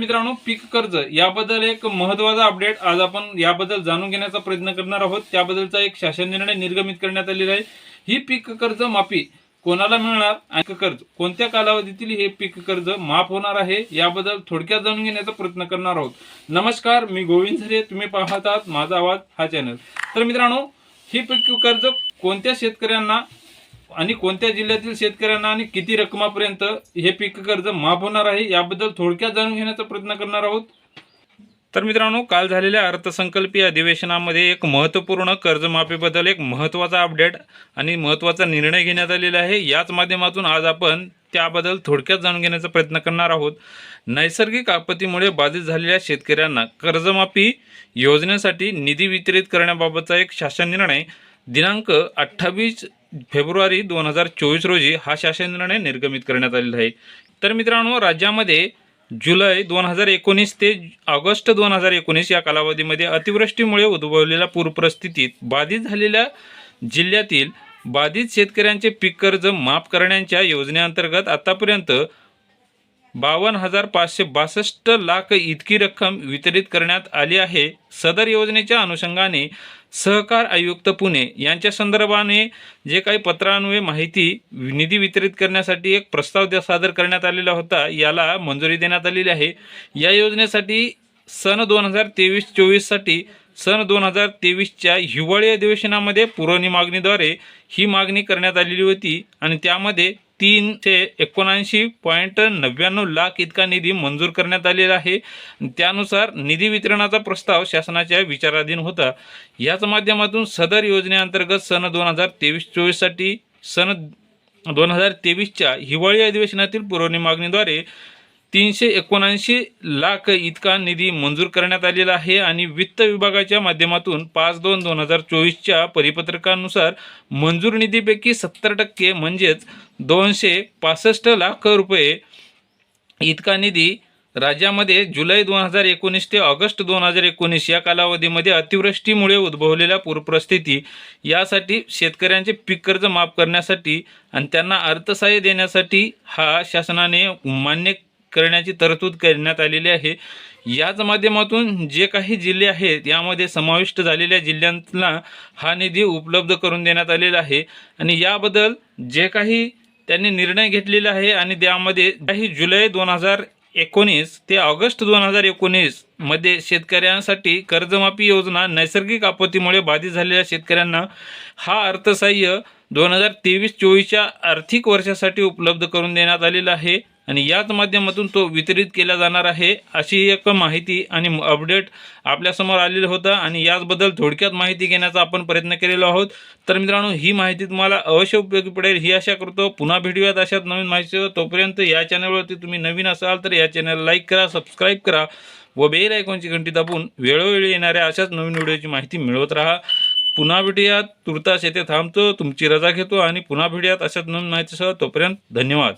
मित्रांनो पीक कर्ज याबद्दल एक महत्त्वाचा अपडेट आज आपण याबद्दल जाणून घेण्याचा प्रयत्न करणार आहोत. त्याबद्दलचा एक शासन निर्णय निर्गमित करण्यात आलेला आहे. ही पीक कर्ज माफी कोणाला मिळणार आणि कर्ज कोणत्या कालावधीतील हे पीक कर्ज माफ होणार आहे याबद्दल थोडक्यात जाणून घेण्याचा प्रयत्न करणार आहोत. नमस्कार मी गोविंद झरे. तुम्ही पाहतात आहात माझा आवाज हा चॅनल तर मित्रांनो ही पीक कर्ज कोणत्या शेतकऱ्यांना आणि कोणत्या जिल्ह्यातील शेतकऱ्यांना आणि किती रकमापर्यंत हे पीक कर्ज माफ होणार आहे याबद्दल थोडक्यात जाणून घेण्याचा प्रयत्न करणार आहोत. तर मित्रांनो काल झालेल्या अर्थसंकल्पीय अधिवेशनामध्ये एक महत्त्वपूर्ण कर्जमाफीबद्दल एक महत्त्वाचा अपडेट आणि महत्त्वाचा निर्णय घेण्यात आलेला आहे. याच माध्यमातून आज आपण त्याबद्दल थोडक्यात जाणून घेण्याचा प्रयत्न करणार आहोत. नैसर्गिक आपत्तीमुळे बाधित झालेल्या शेतकऱ्यांना कर्जमाफी योजनेसाठी निधी वितरित करण्याबाबतचा एक शासन निर्णय दिनांक अठ्ठावीस फेब्रुवारी दोन हजार चोवीस रोजी हा शासन निर्णय निर्गमित करण्यात आलेला आहे. तर मित्रांनो राज्यामध्ये जुलै दोन हजार एकोणीस ते ऑगस्ट दोन हजार एकोणीस या कालावधीमध्ये अतिवृष्टीमुळे उद्भवलेल्या पूरपरिस्थितीत बाधित झालेल्या जिल्ह्यातील बाधित शेतकऱ्यांचे पीक कर्ज माफ करण्याच्या योजनेअंतर्गत आतापर्यंत बावन्न हजार पाचशे बासष्ट लाख इतकी रक्कम वितरित करण्यात आली आहे. सदर योजनेच्या अनुषंगाने सहकार आयुक्त पुणे यांच्या संदर्भाने जे काही पत्रान्वये माहिती निधी वितरित करण्यासाठी एक प्रस्ताव सादर करण्यात आलेला होता याला मंजुरी देण्यात आलेली आहे. या योजनेसाठी सन दोन हजार तेवीस चोवीससाठी सन दोन हजार तेवीसच्या हिवाळी अधिवेशनामध्ये पुरवणी मागणीद्वारे ही मागणी करण्यात आलेली होती आणि त्यामध्ये तीनशे एकोणऐंशी पॉईंट नव्याण्णव लाख इतका निधी मंजूर करण्यात आलेला आहे. त्यानुसार निधी वितरणाचा प्रस्ताव शासनाच्या विचाराधीन होता. याच माध्यमातून सदर योजनेअंतर्गत सन दोन हजार तेवीस चोवीससाठी सन दोन हजार तेवीसच्या हिवाळी अधिवेशनातील पुरवणी मागणीद्वारे तीनशे एकोणऐंशी लाख इतका निधी मंजूर करण्यात आलेला आहे आणि वित्त विभागाच्या माध्यमातून पाच दोन दोन हजार चोवीसच्या परिपत्रकानुसार मंजूर निधीपैकी सत्तर टक्के म्हणजेच दोनशे पासष्ट लाख रुपये इतका निधी राज्यामध्ये जुलै दोन हजार एकोणीस ते ऑगस्ट दोन हजार एकोणीस या कालावधीमध्ये अतिवृष्टीमुळे उद्भवलेल्या पूरपरिस्थिती यासाठी शेतकऱ्यांचे पीक कर्ज माफ करण्यासाठी आणि त्यांना अर्थसहाय्य देण्यासाठी हा शासनाने मान्य करण्याची तरतूद करण्यात आलेली आहे. याच माध्यमातून जे काही जिल्हे आहेत यामध्ये समाविष्ट झालेल्या जिल्ह्यांना हा निधी उपलब्ध करून देण्यात आलेला आहे. आणि याबद्दल जे काही त्यांनी निर्णय घेतलेला आहे आणि त्यामध्ये काही जुलै दोन हजार एकोणीस ते ऑगस्ट दोन हजार एकोणीसमध्ये शेतकऱ्यांसाठी कर्जमाफी योजना नैसर्गिक आपत्तीमुळे बाधित झालेल्या शेतकऱ्यांना हा अर्थसहाय्य दोन हजार तेवीस चोवीसच्या आर्थिक वर्षासाठी उपलब्ध करून देण्यात आलेला आहे. आणि याच माध्यमातून तो वितरित केला जाणार आहे अशी एक माहिती आणि अपडेट आपल्यासमोर आलेलं होतं. आणि याचबद्दल थोडक्यात माहिती घेण्याचा आपण प्रयत्न केलेलो आहोत. तर मित्रांनो ही माहिती तुम्हाला अवश्य उपयोगी पडेल. ही आशा करतो पुन्हा भेटूयात अशात नवीन माहिती तोपर्यंत या चॅनलवरती तुम्ही नवीन असाल तर या चॅनलला लाईक करा सबस्क्राईब करा व बेल आयकॉनची घंटी दाबून वेळोवेळी येणाऱ्या अशाच नवीन व्हिडिओची माहिती मिळवत राहा. पुन्हा भेटूयात. तुर्तास येथे थांबतो. तुमची रजा घेतो आणि पुन्हा भेटूयात अशाच नवीन माहितीसह. तोपर्यंत धन्यवाद.